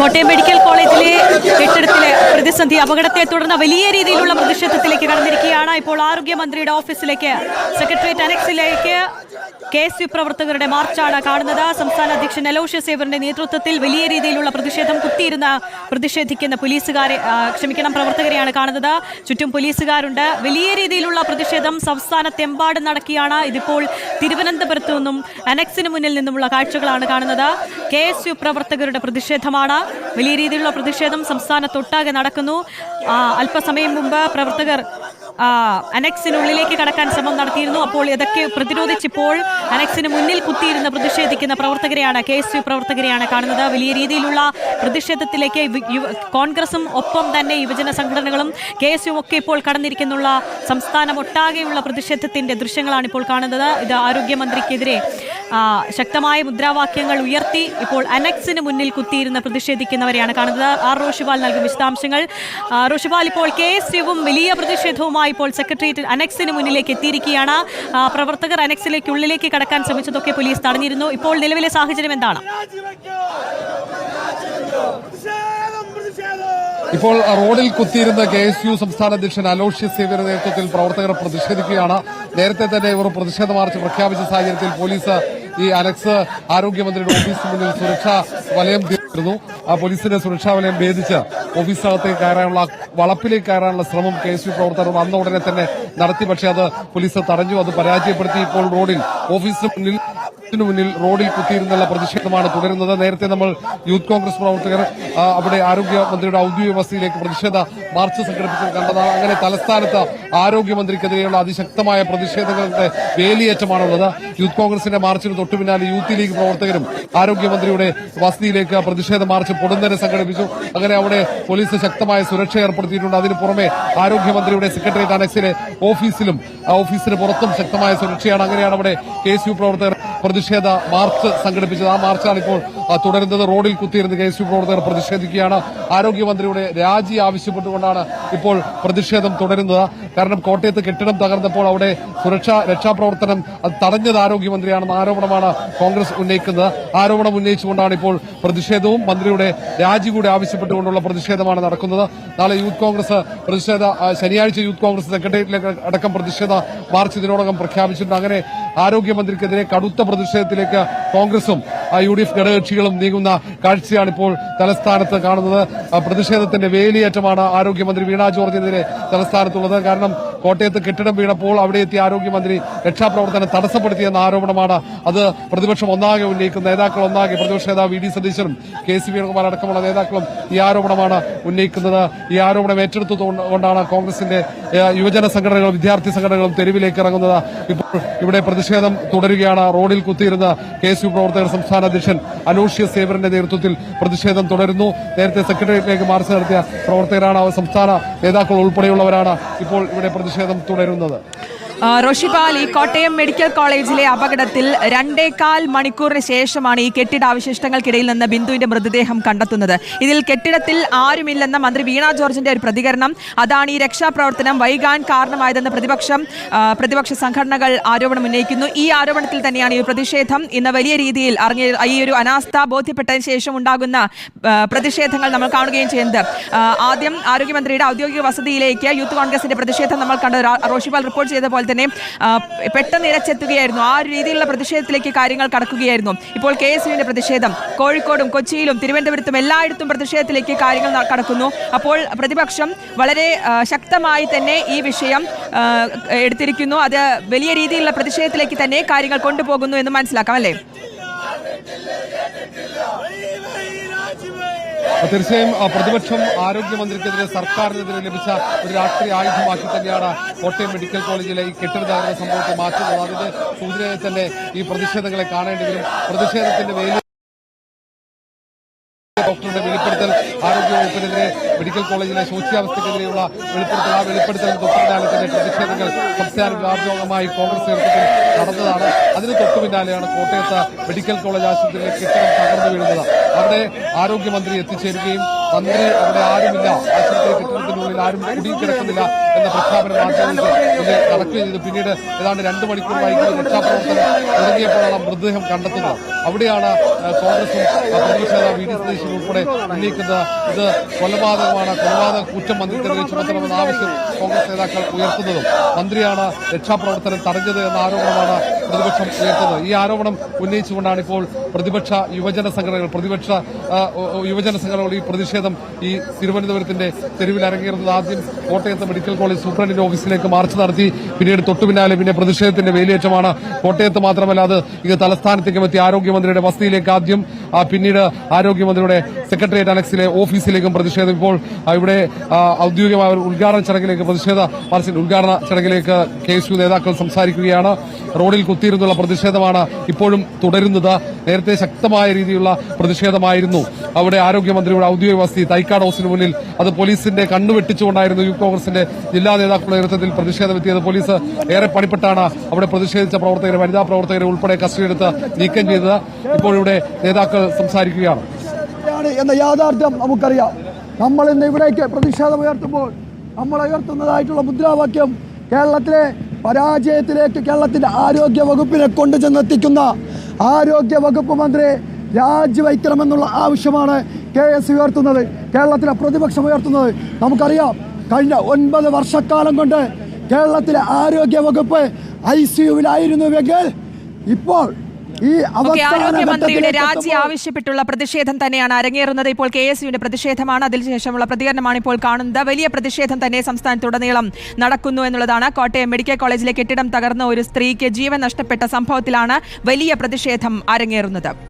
Kottayam medical കോളേജിലെ കെട്ടിടത്തിലെ പ്രതിസന്ധി അപകടത്തെ തുടർന്ന് വലിയ രീതിയിലുള്ള പ്രതിഷേധത്തിലേക്ക് കടന്നിരിക്കുകയാണ്. ഇപ്പോൾ ആരോഗ്യമന്ത്രിയുടെ ഓഫീസിലേക്ക് സെക്രട്ടേറിയറ്റ് അനക്സിലേക്ക് കെ എസ് യു പ്രവർത്തകരുടെ മാർച്ചാണ് കാണുന്നത്. സംസ്ഥാന അധ്യക്ഷൻ അലോഷ്യ സേവറിന്റെ നേതൃത്വത്തിൽ വലിയ രീതിയിലുള്ള പ്രതിഷേധം കുത്തിയിരുന്ന പ്രതിഷേധിക്കുന്ന പോലീസുകാരെ ക്ഷമിക്കണം പ്രവർത്തകരെയാണ് കാണുന്നത്. ചുറ്റും പോലീസുകാരുണ്ട്. വലിയ രീതിയിലുള്ള പ്രതിഷേധം സംസ്ഥാനത്തെമ്പാടും നടക്കുകയാണ്. ഇതിപ്പോൾ തിരുവനന്തപുരത്തു നിന്നും അനക്സിന് മുന്നിൽ നിന്നുമുള്ള കാഴ്ചകളാണ് കാണുന്നത്. കെ എസ് യു പ്രവർത്തകരുടെ പ്രതിഷേധമാണ്. വലിയ രീതിയിലുള്ള പ്രതിഷേധം സംസ്ഥാനത്തൊട്ടാകെ നടക്കുന്നു. അല്പസമയം മുമ്പ് പ്രവർത്തകർ അനക്സിനുള്ളിലേക്ക് കടക്കാൻ ശ്രമം നടത്തിയിരുന്നു. അപ്പോൾ ഇതൊക്കെ പ്രതിരോധിച്ചിപ്പോൾ അനക്സിന് മുന്നിൽ കുത്തിയിരുന്ന് പ്രതിഷേധിക്കുന്ന പ്രവർത്തകരെയാണ് കെ എസ് യു പ്രവർത്തകരെയാണ് കാണുന്നത്. വലിയ രീതിയിലുള്ള പ്രതിഷേധത്തിലേക്ക് കോൺഗ്രസും ഒപ്പം തന്നെ യുവജന സംഘടനകളും കെ എസ് യു ഒക്കെ ഇപ്പോൾ കടന്നിരിക്കുന്നുള്ള സംസ്ഥാനം ഒട്ടാകെയുള്ള പ്രതിഷേധത്തിന്റെ ദൃശ്യങ്ങളാണ് ഇപ്പോൾ കാണുന്നത്. ഇത് ആരോഗ്യമന്ത്രിക്കെതിരെ ശക്തമായ മുദ്രാവാക്യങ്ങൾ ഉയർത്തി ഇപ്പോൾ അനക്സിന് മുന്നിൽ കുത്തിയിരുന്ന് പ്രതിഷേധിക്കുന്നവരെയാണ് കാണുന്നത്. ആർ. റോഷിപാൽ നൽകും വിശദാംശങ്ങൾ. റോഷിപാൽ ഇപ്പോൾ കെ. എസ്. യുവും വലിയ പ്രതിഷേധവുമായി ഇപ്പോൾ സെക്രട്ടേറിയറ്റ് അനക്സിന് മുന്നിലേക്ക് എത്തിയിരിക്കുകയാണ്. പ്രവർത്തകർ അനക്സിലേക്ക് ഉള്ളിലേക്ക് കടക്കാൻ ശ്രമിച്ചതൊക്കെ പോലീസ് തടഞ്ഞിരുന്നു. ഇപ്പോൾ നിലവിലെ സാഹചര്യം എന്താണ്? ഇപ്പോൾ റോഡിൽ കുത്തിയിരുന്ന കെ. എസ്. യു സംസ്ഥാന അധ്യക്ഷൻ അലോഷ്യസ് സേവിയുടെ നേതൃത്വത്തിൽ പ്രവർത്തകർ പ്രതിഷേധിക്കുകയാണ്. നേരത്തെ തന്നെ ഇവർ പ്രതിഷേധ മാർച്ച് പ്രഖ്യാപിച്ച സാഹചര്യത്തിൽ പോലീസ് ഈ അലക്സ് ആരോഗ്യമന്ത്രിയുടെ ഓഫീസിന് മുന്നിൽ സുരക്ഷാ വലയം തീർന്നു. ആ പോലീസിന്റെ സുരക്ഷാ വലയം ഭേദിച്ച് ഓഫീസിനകത്തേക്ക് കയറാനുള്ള വളപ്പിലേക്ക് കയറാനുള്ള ശ്രമം കെ എസ് യു പ്രവർത്തകർ വന്ന ഉടനെ തന്നെ നടത്തി. പക്ഷേ അത് പോലീസ് തടഞ്ഞു. അത് പരാജയപ്പെടുത്തി ഇപ്പോൾ റോഡിൽ ഓഫീസിന് മുന്നിൽ ിന് മുന്നിൽ റോഡിൽ കുത്തിയിരുന്നുള്ള പ്രതിഷേധമാണ് തുടരുന്നത്. നേരത്തെ നമ്മൾ യൂത്ത് കോൺഗ്രസ് പ്രവർത്തകർ അവിടെ ആരോഗ്യമന്ത്രിയുടെ ഔദ്യോഗിക വസതിയിലേക്ക് പ്രതിഷേധ മാർച്ച് സംഘടിപ്പിച്ചത് കണ്ടതാണ് അങ്ങനെ തലസ്ഥാനത്ത് ആരോഗ്യമന്ത്രിക്കെതിരെയുള്ള അതിശക്തമായ പ്രതിഷേധങ്ങളുടെ വേലിയേറ്റമാണുള്ളത്. യൂത്ത് കോൺഗ്രസിന്റെ മാർച്ചിന് തൊട്ടു പിന്നാലെ യൂത്ത് ലീഗ് പ്രവർത്തകരും ആരോഗ്യമന്ത്രിയുടെ വസതിയിലേക്ക് പ്രതിഷേധ മാർച്ച് പൊടുന്നനെ സംഘടിപ്പിച്ചു. അങ്ങനെ അവിടെ പോലീസ് ശക്തമായ സുരക്ഷ ഏർപ്പെടുത്തിയിട്ടുണ്ട്. അതിന് പുറമെ ആരോഗ്യമന്ത്രിയുടെ സെക്രട്ടേറിയറ്റ് അനക്സിലെ ഓഫീസിലും ഓഫീസിന് പുറത്തും ശക്തമായ സുരക്ഷയാണ്. അങ്ങനെയാണ് അവിടെ കെ പ്രവർത്തകർ പ്രതിഷേധ മാർച്ച് സംഘടിപ്പിച്ചത്. ആ മാർച്ചാണ് ഇപ്പോൾ തുടരുന്നത്. റോഡിൽ കുത്തിയിരുന്ന് കെ എസ് യു പ്രവർത്തകർ പ്രതിഷേധിക്കുകയാണ്. ആരോഗ്യമന്ത്രിയുടെ രാജി ആവശ്യപ്പെട്ടുകൊണ്ടാണ് ഇപ്പോൾ പ്രതിഷേധം തുടരുന്നത്. കാരണം കോട്ടയത്ത് കെട്ടിടം തകർന്നപ്പോൾ അവിടെ സുരക്ഷാ രക്ഷാപ്രവർത്തനം തടഞ്ഞത് ആരോഗ്യമന്ത്രിയാണെന്ന ആരോപണമാണ് കോൺഗ്രസ് ഉന്നയിക്കുന്നത്. ആരോപണം ഉന്നയിച്ചുകൊണ്ടാണ് ഇപ്പോൾ പ്രതിഷേധവും മന്ത്രിയുടെ രാജി കൂടി ആവശ്യപ്പെട്ടുകൊണ്ടുള്ള പ്രതിഷേധമാണ് നടക്കുന്നത്. നാളെ യൂത്ത് കോൺഗ്രസ് പ്രതിഷേധ ശനിയാഴ്ച യൂത്ത് കോൺഗ്രസ് സെക്രട്ടേറിയറ്റിലേക്ക് അടക്കം പ്രതിഷേധ മാർച്ച് ഇതിനോടകം പ്രഖ്യാപിച്ചിട്ടുണ്ട്. അങ്ങനെ ആരോഗ്യമന്ത്രിക്കെതിരെ കടുത്ത പ്രതിഷേധത്തിലേക്ക് കോൺഗ്രസും യു ഡി എഫ് ഘടകകക്ഷികളും നീങ്ങുന്ന കാഴ്ചയാണ് ഇപ്പോൾ തലസ്ഥാനത്ത് കാണുന്നത്. പ്രതിഷേധത്തിന്റെ വേലിയേറ്റമാണ് ആരോഗ്യമന്ത്രി വീണ ജോർജിനെതിരെ തലസ്ഥാനത്തുള്ളത്. കാരണം കോട്ടയത്ത് കെട്ടിടം വീണപ്പോൾ അവിടെ എത്തിയ ആരോഗ്യമന്ത്രി രക്ഷാപ്രവർത്തനം തടസ്സപ്പെടുത്തിയെന്ന ആരോപണമാണ് അത് പ്രതിപക്ഷം ഒന്നാകെ ഉന്നയിക്കുന്ന നേതാക്കൾ ഒന്നാകെ പ്രതിപക്ഷ നേതാവ് വി ഡി സതീശനും കെ സി വേണുകുമാർ അടക്കമുള്ള നേതാക്കളും ഈ ആരോപണമാണ് ഉന്നയിക്കുന്നത്. ഈ ആരോപണം ഏറ്റെടുത്തുകൊണ്ടാണ് കോൺഗ്രസിന്റെ യുവജന സംഘടനകളും വിദ്യാർത്ഥി സംഘടനകളും തെരുവിലേക്ക് ഇറങ്ങുന്നത്. ഇപ്പോൾ ഇവിടെ പ്രതിഷേധം തുടരുകയാണ്. റോഡിൽ കുത്തിയിരുന്ന കെ യു പ്രവർത്തകർ സംസ്ഥാന അധ്യക്ഷൻ അനൂഷ്യ സേവറിന്റെ നേതൃത്വത്തിൽ പ്രതിഷേധം തുടരുന്നു. നേരത്തെ സെക്രട്ടേറിയറ്റിലേക്ക് മാർച്ച് നടത്തിയ പ്രവർത്തകരാണ് സംസ്ഥാന നേതാക്കൾ ഉൾപ്പെടെയുള്ളവരാണ് ഇപ്പോൾ ഇവിടെ പ്രതിഷേധം തുടരുന്നത്. റോഷിപാൽ കോട്ടയം മെഡിക്കൽ കോളേജിലെ അപകടത്തിൽ രണ്ടേകാൽ മണിക്കൂറിന് ശേഷമാണ് ഈ കെട്ടിടാവശിഷ്ടങ്ങൾക്കിടയിൽ നിന്ന് ബിന്ദുവിന്റെ മൃതദേഹം കണ്ടെത്തുന്നത്. ഇതിൽ കെട്ടിടത്തിൽ ആരുമില്ലെന്ന മന്ത്രി വീണ ജോർജിന്റെ ഒരു പ്രതികരണം. അതാണ് ഈ രക്ഷാപ്രവർത്തനം വൈകാൻ കാരണമായതെന്ന് പ്രതിപക്ഷം പ്രതിപക്ഷ സംഘടനകൾ ആരോപണം ഉന്നയിക്കുന്നു. ഈ ആരോപണത്തിൽ തന്നെയാണ് ഈ പ്രതിഷേധം. ഇന്ന് വലിയ രീതിയിൽ അറിഞ്ഞ ഈ ഒരു അനാസ്ഥ ബോധ്യപ്പെട്ടതിന് ശേഷം ഉണ്ടാകുന്ന പ്രതിഷേധങ്ങൾ നമ്മൾ കാണുകയും ചെയ്യുന്നത്. ആദ്യം ആരോഗ്യമന്ത്രിയുടെ ഔദ്യോഗിക വസതിയിലേക്ക് യൂത്ത് കോൺഗ്രസിന്റെ പ്രതിഷേധം നമ്മൾ കണ്ടത് റാ- റോഷിപാൽ റിപ്പോർട്ട് ചെയ്ത പോലെ തന്നെ പെട്ടെന്ന് ഇരച്ചെത്തുകയായിരുന്നു ആ ഒരു രീതിയിലുള്ള പ്രതിഷേധത്തിലേക്ക് കാര്യങ്ങൾ കടക്കുകയായിരുന്നു ഇപ്പോൾ കെ എസ് യുവിന്റെ പ്രതിഷേധം കോഴിക്കോടും കൊച്ചിയിലും തിരുവനന്തപുരത്തും എല്ലായിടത്തും പ്രതിഷേധത്തിലേക്ക് കാര്യങ്ങൾ കടക്കുന്നു അപ്പോൾ പ്രതിപക്ഷം വളരെ ശക്തമായി തന്നെ ഈ വിഷയം എടുത്തിരിക്കുന്നു അത് വലിയ രീതിയിലുള്ള പ്രതിഷേധത്തിലേക്ക് തന്നെ കാര്യങ്ങൾ കൊണ്ടുപോകുന്നു എന്ന് മനസ്സിലാക്കാം അല്ലേ തീർച്ചയായും പ്രതിപക്ഷം ആരോഗ്യമന്ത്രിക്കെതിരെ സർക്കാരിനെതിരെ ലഭിച്ച ഒരു രാഷ്ട്രീയ ആയുധമാക്കി തന്നെയാണ് കോട്ടയം മെഡിക്കൽ കോളേജിലെ ഈ കെട്ടിടധാരണ സംഭവത്തെ മാറ്റുന്നത്. അതിന്റെ സൂചനയായി തന്നെ ഈ പ്രതിഷേധങ്ങളെ കാണേണ്ടതിലും പ്രതിഷേധത്തിന്റെ വേലി ഡോക്ടറുടെ വെളിപ്പെടുത്തൽ ആരോഗ്യവകുപ്പിനെതിരെ മെഡിക്കൽ കോളേജിലെ ശോച്യാവസ്ഥക്കെതിരെയുള്ള വെളിപ്പെടുത്തൽ ആ വെളിപ്പെടുത്തൽ തൊട്ടുപിന്നാലെ തന്നെ പ്രതിഷേധങ്ങൾ സംസ്ഥാന വ്യാപകമായി കോൺഗ്രസ് നേതൃത്വത്തിൽ നടന്നതാണ്. അതിന് തൊട്ടു പിന്നാലെയാണ് കോട്ടയത്ത് മെഡിക്കൽ കോളേജ് ആശുപത്രിയിലെ കെട്ടിടം തകർന്നു വീഴുന്നത്. അവിടെ ആരോഗ്യമന്ത്രി എത്തിച്ചേരുകയും മന്ത്രി അവിടെ ആരുമില്ല. ആശുപത്രി കെട്ടിടത്തിനുള്ളിൽ ആരും കുടുങ്ങിക്കിടക്കുന്നില്ല എന്ന പ്രഖ്യാപനം കളക്ട് ചെയ്തു പിന്നീട് ഏതാണ്ട് രണ്ട് മണിക്കൂർ വൈകിട്ട് രക്ഷാപ്രവർത്തനം തുടങ്ങിയപ്പോഴാണ് മൃതദേഹം കണ്ടെത്തുന്നത്. അവിടെയാണ് കോൺഗ്രസും പ്രതിപക്ഷ നേതാവ് വി. ഡി. സതീശനും ഉൾപ്പെടെ ഉന്നയിക്കുന്നത്. ഇത് കൊലപാതകമാണ് കൊലപാതക കുറ്റം മന്ത്രിക്കെതിരെ ചുമത്തണമെന്ന ആവശ്യം കോൺഗ്രസ് നേതാക്കൾ ഉയർത്തുന്നതും മന്ത്രിയാണ് രക്ഷാപ്രവർത്തനം തടഞ്ഞത് എന്ന ആരോപണമാണ് പ്രതിപക്ഷം ഉയർത്തുന്നത്. ഈ ആരോപണം ഉന്നയിച്ചുകൊണ്ടാണ് ഇപ്പോൾ പ്രതിപക്ഷ യുവജന സംഘടനകൾ പ്രതിപക്ഷ യുവജന സംഘടനകൾ ഈ പ്രതിഷേധം ഈ തിരുവനന്തപുരത്തിന്റെ തെരുവിൽ അരങ്ങേറുന്നത് ആദ്യം കോട്ടയത്ത് മെഡിക്കൽ കോളേജ് സൂപ്രണ്ടിന്റെ ഓഫീസിലേക്ക് മാർച്ച് നടത്തി. പിന്നീട് തൊട്ടു പിന്നാലെ പിന്നെ പ്രതിഷേധത്തിന്റെ വേലിയേറ്റമാണ്. കോട്ടയത്ത് മാത്രമല്ല അത് ഇത് തലസ്ഥാനത്തേക്കും എത്തി ആരോഗ്യമന്ത്രിയുടെ വസതിയിലേക്ക് ആദ്യം പിന്നീട് ആരോഗ്യമന്ത്രിയുടെ സെക്രട്ടേറിയറ്റ് അലക്സിലെ ഓഫീസിലേക്കും പ്രതിഷേധം. ഇപ്പോൾ ഇവിടെ ഔദ്യോഗികമായ ഉദ്ഘാടന ചടങ്ങിലേക്ക് പ്രതിഷേധ മാർച്ചിന്റെ ഉദ്ഘാടന ചടങ്ങിലേക്ക് കെ എസ് യു നേതാക്കൾ സംസാരിക്കുകയാണ്. റോഡിൽ കുത്തിയിരുന്നുള്ള പ്രതിഷേധമാണ് ഇപ്പോഴും തുടരുന്നത്. നേരത്തെ ശക്തമായ രീതിയിലുള്ള പ്രതിഷേധമായിരുന്നു. അവിടെ ആരോഗ്യമന്ത്രിയുടെ ഔദ്യോഗിക വസതി തൈക്കാട് ഹൗസിന് മുന്നിൽ അത് പോലീസിന്റെ കണ്ണുവെട്ടിച്ചുകൊണ്ടായിരുന്നു യൂത്ത് കോൺഗ്രസിന്റെ ജില്ലാ നേതാക്കളുടെ നേതൃത്വത്തിൽ പ്രതിഷേധമെത്തിയത്. പോലീസ് ഏറെ പണിപ്പെട്ടാണ് അവിടെ പ്രതിഷേധിച്ച പ്രവർത്തകരെ വനിതാ പ്രവർത്തകരെ ഉൾപ്പെടെ കസ്റ്റഡിയെടുത്ത് നീക്കം ചെയ്തത്. ഇപ്പോഴിവിടെ നേതാക്കൾ സംസാരിക്കുകയാണ്. എന്ന യാഥാർത്ഥ്യം നമുക്കറിയാം. നമ്മൾ ഇന്ന് ഇവിടേക്ക് പ്രതിഷേധം ഉയർത്തുമ്പോൾ നമ്മൾ ഉയർത്തുന്നതായിട്ടുള്ള മുദ്രാവാക്യം കേരളത്തിലെ പരാജയത്തിലേക്ക് കേരളത്തിന്റെ ആരോഗ്യ വകുപ്പിനെ കൊണ്ടു ചെന്നെത്തിക്കുന്ന ആരോഗ്യ വകുപ്പ് മന്ത്രി രാജിവയ്ക്കണമെന്നുള്ള ആവശ്യമാണ് കെ എസ് ഉയർത്തുന്നത്. കേരളത്തിലെ പ്രതിപക്ഷം ഉയർത്തുന്നത് നമുക്കറിയാം. കഴിഞ്ഞ ഒൻപത് വർഷക്കാലം കൊണ്ട് കേരളത്തിലെ ആരോഗ്യ വകുപ്പ് ഐ സിയുവിലായിരുന്നുവെങ്കിൽ ഇപ്പോൾ ഈ ഓക്കെ അവസാന ആരോഗ്യമന്ത്രിയുടെ രാജി ആവശ്യപ്പെട്ടുള്ള പ്രതിഷേധം തന്നെയാണ് അരങ്ങേറുന്നത്. ഇപ്പോൾ കെ എസ് യുവിന്റെ പ്രതിഷേധമാണ്. അതിനുശേഷമുള്ള പ്രതികരണമാണ് ഇപ്പോൾ കാണുന്നത്. വലിയ പ്രതിഷേധം തന്നെ സംസ്ഥാനത്തുടനീളം നടക്കുന്നു എന്നുള്ളതാണ്. കോട്ടയം മെഡിക്കൽ കോളേജിലെ കെട്ടിടം തകർന്ന ഒരു സ്ത്രീക്ക് ജീവൻ നഷ്ടപ്പെട്ട സംഭവത്തിലാണ് വലിയ പ്രതിഷേധം അരങ്ങേറുന്നത്.